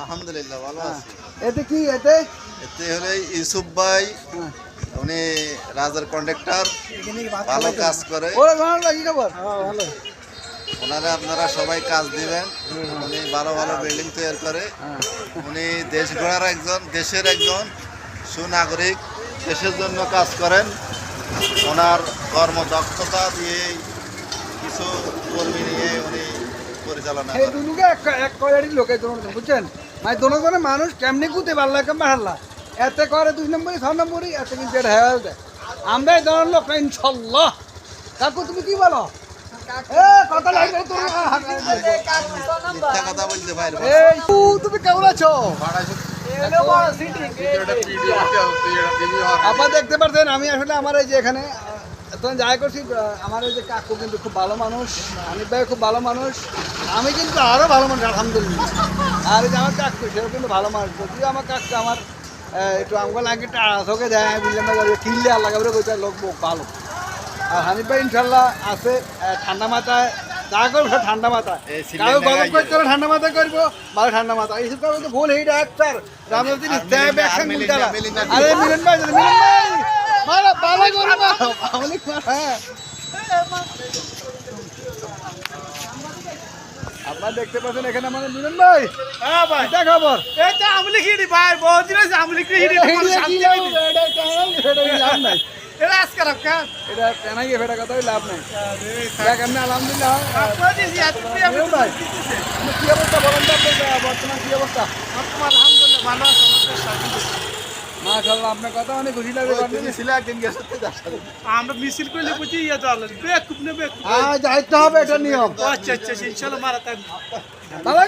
আলহামদুলিল্লাহ ভালো হ্যাঁ। আছি। এতে কি এতে? এতে হলে ইউসুফ ভাই হ্যাঁ। উনি রাজার কন্ডাক্টর ভালো কাজ করে। ওরা ভালো কি খবর? ভালো। ওনারা আপনারা সবাই কাজ দিবেন। উনি ভালো ভালো বিল্ডিং তৈরি করে। হ্যাঁ। উনি দেশ গড়ার একজন দেশের একজন সুনাগরিক দেশের জন্য কাজ করেন। ওনার কর্মদক্ষতা দিয়ে কিছু কর্মী নিয়ে উনি পরিচালনা করেন। লোক বুঝছেন? মানে দোনো জনে মানুষ কেমনি কুতে পারলা কেমন হারলা? এতে করে দুই নম্বরই ছ নম্বরই এতে কিন্তু এটা হেয়াল দেয়। আমরা এই ধরনের লোক ইনশাল্লাহ। কাকু তুমি কি বলো? এ তুমি কেমন আছো? আপনারা দেখতে পাচ্ছেন আমি আসলে আমার এই যে এখানে তখন যাই করছি আমার এই যে কাকু কিন্তু খুব ভালো মানুষ আনিফ ভাই খুব ভালো মানুষ। আমি কিন্তু আরও ভালো মানুষ আলহামদুলিল্লাহ। আর যে আমার কাকু সেও কিন্তু ভালো মানুষ। যদিও আমার কাকু আমার একটু আমাকে লাগে চোখে দেয় বুঝলাম না কিনলে আর লাগাবে কইতে লোক ভালো। আর হানিফ ভাই ইনশাল্লাহ আছে ঠান্ডা মাথায় যা করব ঠান্ডা কারও গরম করতে হলে ঠান্ডা মাথায় করব ভালো ঠান্ডা মাথা এইসব করব তো ভুল এইটা একটার রামজি আর মিলিন- আরে ভাই মিলন ভাই মারা বাবা করো না হ্যাঁ। আপনারা দেখতে পাচ্ছেন এখানে আমাদের মিলন ভাই। হ্যাঁ ভাই। এটা খবর? এটা আমলি হিড়ি ভাই বহুত দিন আছে আমলি কি হিড়ি এটা কোনো কি শান্তি? হয়নি এটা কেন? এটা কি লাভ নাই? এটা আজকে রাখা এটা কেন গিয়ে ফেটা কথাই লাভ নাই। দেখ আমি আলহামদুলিল্লাহ আপনারা দিছি এত মিলন ভাই আপনি কি অবস্থা বলেন তো বর্তমান কি অবস্থা? আলহামদুলিল্লাহ ভালো আছে আমাদের মাশাআল্লাহ আপনার কথা অনেক খুশি ছিলে একদিন গেছো। আমরা মিছিল করলে বুঝি ইয়ে চলে বেকুব না বেকুব। হ্যাঁ যাইতে হবে এটা নিয়ম। আচ্ছা আচ্ছা ইনশাআল্লাহ মারা তাই দাদা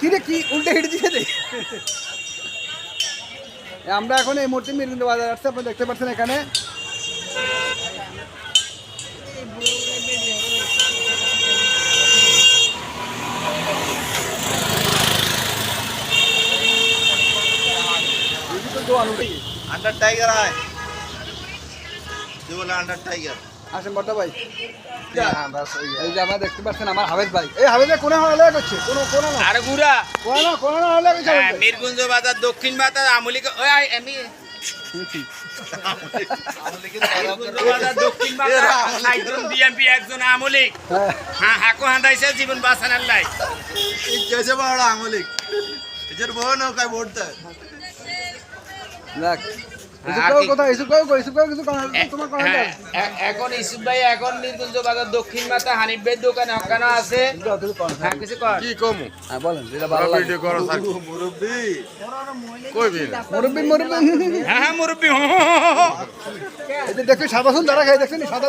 কি রে কি উল্টে হিট দিয়ে দে আমরা এখন এই মূর্তি মিলিন্দ বাজার আসছে আপনি দেখতে পাচ্ছেন এখানে। আন্ডার টাইগার আয়। কি বলে আন্ডার টাইগার আসেন বড় ভাই। হ্যাঁ বাস ওই এই যে আমরা দেখতে পাচ্ছেন আমার হাবেদ ভাই। এই হাবেদ কোনে হলে করছে? কোনো কোনো না। আর গুড়া। কোনো না কোনো না হলে করছে হ্যাঁ, মিরগুঞ্জ বাজার দক্ষিণ বাজার আমলি ওই আমি মিরগুঞ্জ বাজার দক্ষিণ বাজার একজন বিএমপি একজন আমলিক। হ্যাঁ। হ্যাঁ হাকু হাঁদাইছে জীবন বাঁচানোর লাই। আমলিক। বউ নৌকায় ভোট দেয়। দেখ হ্যাঁ, এ- এখন ইসুফ ভাই এখন মিরগুঞ্জ বাজার দক্ষিণ মাথা হানিফ ভাইয়ের দোকানে অজ্ঞান আছে। হ্যাঁ। কি কমু? হ্যাঁ বলেন মুরব্বী। হ্যাঁ হ্যাঁ মুরব্বী। দেখুন সাদা চুল যারা খাই দেখছেন সাদা